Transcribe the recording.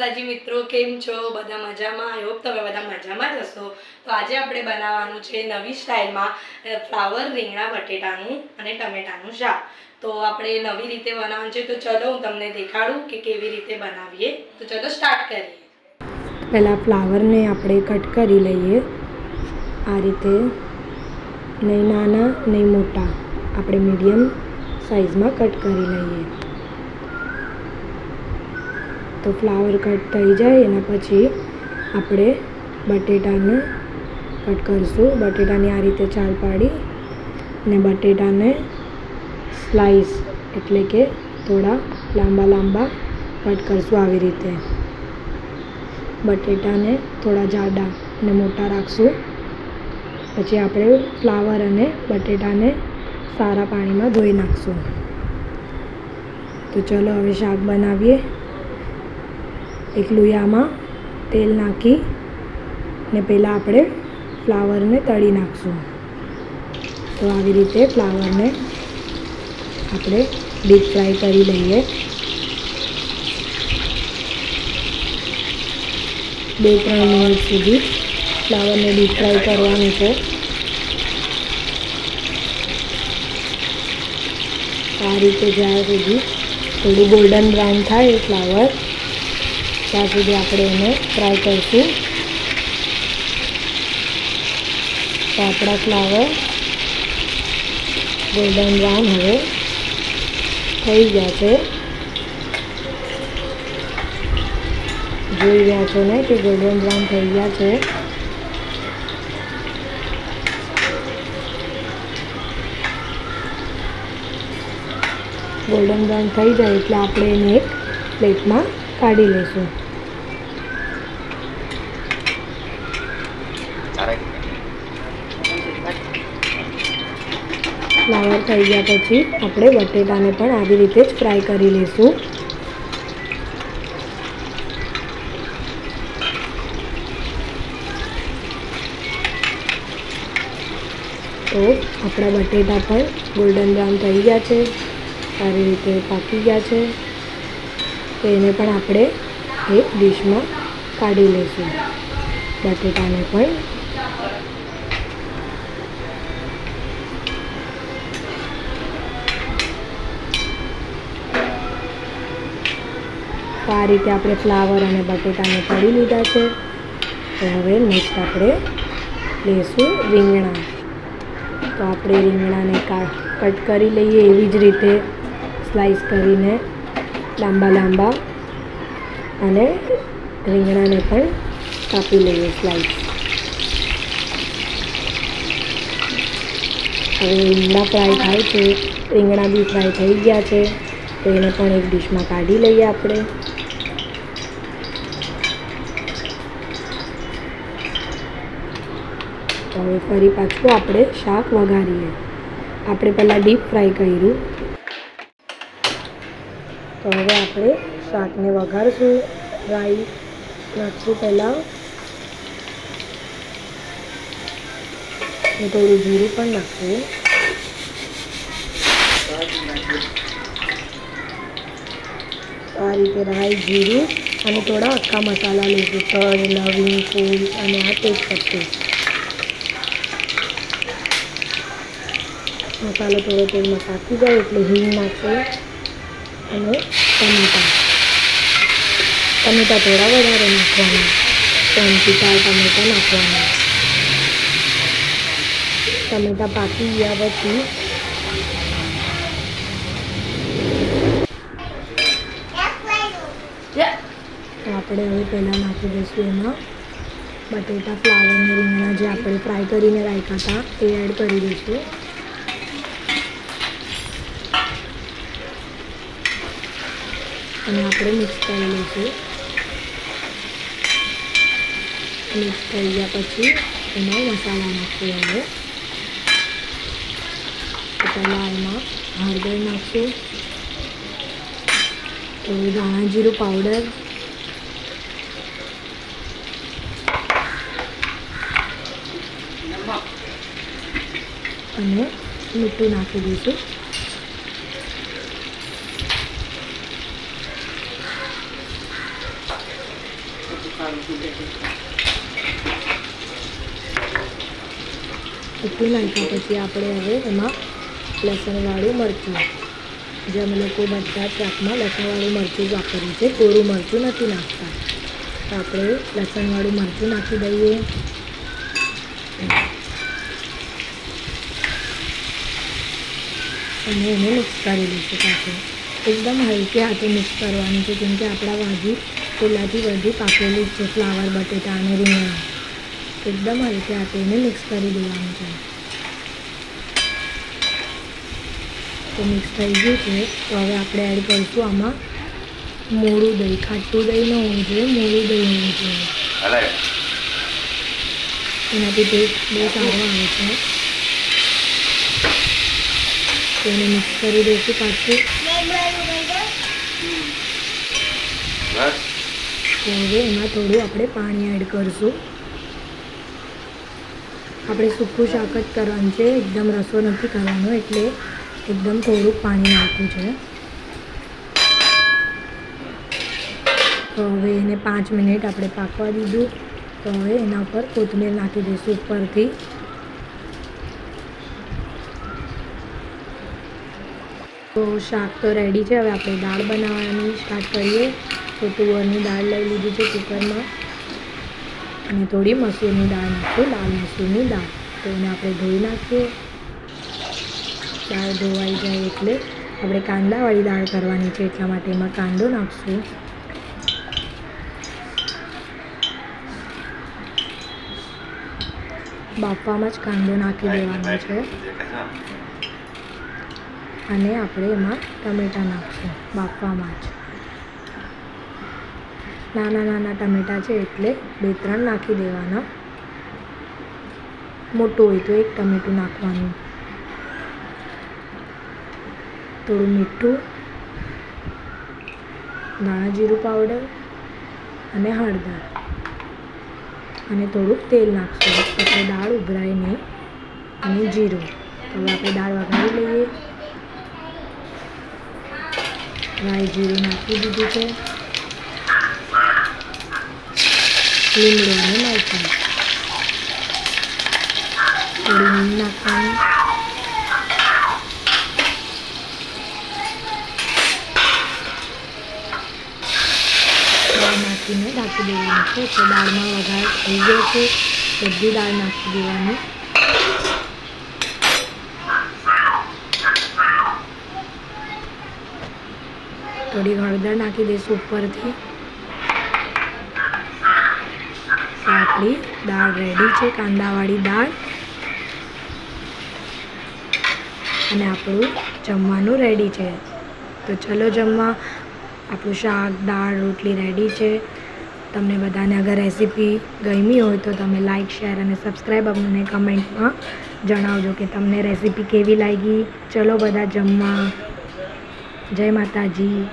માતાજી મિત્રો, કેમ છો? બધા મજામાં? આઈ હોપ તમે બધા મજામાં જ હશો. તો આજે આપણે બનાવવાનું છે નવી સ્ટાઇલમાં ફ્લાવર રીંગણા બટેટાનું અને ટમેટાનું શાક. તો આપણે નવી રીતે બનાવવાનું છે. તો ચલો હું તમને દેખાડું કે કેવી રીતે બનાવીએ. તો ચલો સ્ટાર્ટ કરીએ. પહેલાં ફ્લાવરને આપણે કટ કરી લઈએ. આ રીતે નહીં નાના, નહીં મોટા. આપણે મીડિયમ સાઈઝમાં કટ કરી લઈએ. તો ફ્લાવર કટ થઈ જાય એના પછી આપણે બટેટાને કટ કરીશું. બટેટાની આ રીતે ચાલ પાડી ને બટેટાને સ્લાઈસ એટલે કે થોડા લાંબા લાંબા કટ કરશું આવી રીતે. બટેટાને થોડા જાડા અને મોટા રાખશું. પછી આપણે ફ્લાવર અને બટેટાને સારા પાણીમાં ધોઈ નાખશું. તો ચલો હવે શાક બનાવીએ. એક લોયામાં તેલ નાખી ને પહેલાં આપણે ફ્લાવરને તળી નાખશું. તો આવી રીતે ફ્લાવરને આપણે ડીપ ફ્રાય કરી લઈએ. બે ત્રણ મિનિટ સુધી ફ્લાવરને ડીપ ફ્રાય કરવાનું છે. આ રીતે જ્યાં સુધી થોડું ગોલ્ડન બ્રાઉન થાય એ ફ્લાવર ત્યાં સુધી આપણે એને ફ્રાય કરીશું. તો ફ્લાવર ગોલ્ડન બ્રાઉન હવે થઈ ગયા છે. જોઈ રહ્યા છો ને કે ગોલ્ડન બ્રાઉન થઈ ગયા છે? ગોલ્ડન બ્રાઉન થઈ જાય એટલે આપણે એને એક પ્લેટમાં કાઢી લઈશું. ફ્લાવર થઈ ગયા પછી આપણે બટેટાને પણ આવી રીતે જ ફ્રાય કરી લઈશું. તો આપણા બટેટા પણ ગોલ્ડન બ્રાઉન થઈ ગયા છે, સારી રીતે પાકી ગયા છે. તો એને પણ આપણે એક ડીશમાં કાઢી લઈશું. બટેટાને પણ આ રીતે આપણે ફ્લાવર અને બટેટાને તળી લીધા છે. તો હવે નેક્સ્ટ આપણે લઈશું રીંગણા. તો આપણે રીંગણાને કટ કરી લઈએ એવી જ રીતે સ્લાઈસ કરીને લાંબા લાંબા. અને રીંગણાને પણ કાપી લઈએ સ્લાઈસ હવે રીંગણા ફ્રાય થાય છે. રીંગણા બી ફ્રાય થઈ ગયા છે. તો એને પણ એક ડીશમાં કાઢી લઈએ આપણે. હવે ફરી પાછું આપણે શાક વઘારીએ. આપણે પહેલાં ડીપ ફ્રાય કર્યું. તો હવે આપણે શાકને વઘારશું. રાઈ નાખશું પહેલાં. થોડું જીરું પણ નાખવું આ રીતે રાઈ, જીરું અને થોડા આખા મસાલા લઈશું. તજ લવિંગ, ફૂલ અને આ તેજપત્તું મસાલો થોડો તેલમાં પાકી જાય એટલે હિંગ નાખશે અને ટમેટા. ટમેટા થોડા વધારે નાખવાના. ત્રણથી ચાર ટમેટા નાખવાના. ટમેટા પાકી ગયા પછી આપણે હવે પહેલાં નાખી દઈશું એમાં બટેટા ફ્લાવર રીંગણા જે આપણે ફ્રાય કરીને રાખ્યા હતા, એ એડ કરી દઈશું. અને આપણે મિક્સ કરી લઈશું. મિક્સ થઈ ગયા પછી એમાં મસાલા નાખીએ હવે પહેલાં એમાં હળદર નાખીએ. થોડું ધાણા જીરું પાવડર. અને મીઠું નાખી દઈશું. એટલું નાખ્યા પછી આપણે હવે એમાં લસણવાળું મરચું. જે અમે લોકો બધા શાકમાં લસણવાળું મરચું વાપર્યું છે કોરું મરચું નથી નાખતા. તો આપણે લસણવાળું મરચું નાખી દઈએ. અને એને મિક્સ કરી દઈશું પાછું. એકદમ હલકે હાથે મિક્સ કરવાનું છે, કેમ કે આપણા ભાજી પહેલાંથી બધી પાકેલી છે. ફ્લાવર, બટેટા અને રીંગણ. એકદમ હલકે હાથે એને મિક્સ કરી દેવાનું છે. તો મિક્સ થઈ ગયું છે. તો હવે આપણે એડ કરીશું આમાં મોડું દહીં. ખાટું દહીં ન હોવું જોઈએ મોડું દહીં હોવું જોઈએ. એનાથી ટેસ્ટ બહુ સારો આવે છે. તો એને મિક્સ કરી દઈશું પાછું. તો હવે એમાં થોડું આપણે પાણી એડ કરીશું. આપણે સૂકું શાક જ કરવાનું છે. એકદમ રસો નથી કરવાનો, એટલે એકદમ થોડુંક પાણી નાખવું છે. તો હવે એને પાંચ મિનિટ આપણે પાકવા દીધું. તો હવે એના ઉપર કોથમીર નાખી દઈશું ઉપરથી. તો શાક તો રેડી છે. હવે આપણે દાળ બનાવવાની સ્ટાર્ટ કરીએ. તો તુવરની દાળ લઈ લીધી છે કુકરમાં અને થોડી મસૂરની દાળ નાખીએ, લાલ મસૂરની દાળ. તો એને આપણે ધોઈ નાખીએ. દાળ ધોવાઈ જાય એટલે આપણે કાંદાવાળી દાળ કરવાની છે, એટલા માટે એમાં કાંદો નાખશું. બાફવામાં જ કાંદો નાખી દેવાનો છે. અને આપણે એમાં ટમેટાં નાખશું બાફવામાં જ. નાના નાના ટમેટાં છે એટલે બે ત્રણ નાખી દેવાના. મોટું હોય તો એક ટમેટું નાખવાનું. થોડું મીઠું ધાણા જીરું પાવડર અને હળદર. અને થોડુંક તેલ નાખશું. એટલે દાળ ઉભરાય નહીં. અને જીરું. હવે આપણે દાળ વઘારી લઈએ. રાઈ જીરું નાખી દીધું છે. લીમડો થોડી હિંગ નાખવાની નાખીને નાખી દેવાનું છે તો દાળમાં વઘાર થઈ ગયો છે બધી દાળ નાખી દેવાની થોડી હળદર નાખી દઈશું ઉપરથી. તો દાળ રેડી છે, કાંદાવાળી દાળ. અને આપણું જમવાનું રેડી છે. તો ચલો જમવા. આપણું શાક, દાળ, રોટલી રેડી છે. તમને બધાને અગર રેસીપી ગમી હોય તો તમે લાઇક શેર અને સબસ્ક્રાઈબ અમને કમેન્ટમાં જણાવજો કે તમને રેસીપી કેવી લાગી. ચલો બધા જમવા. જય માતાજી.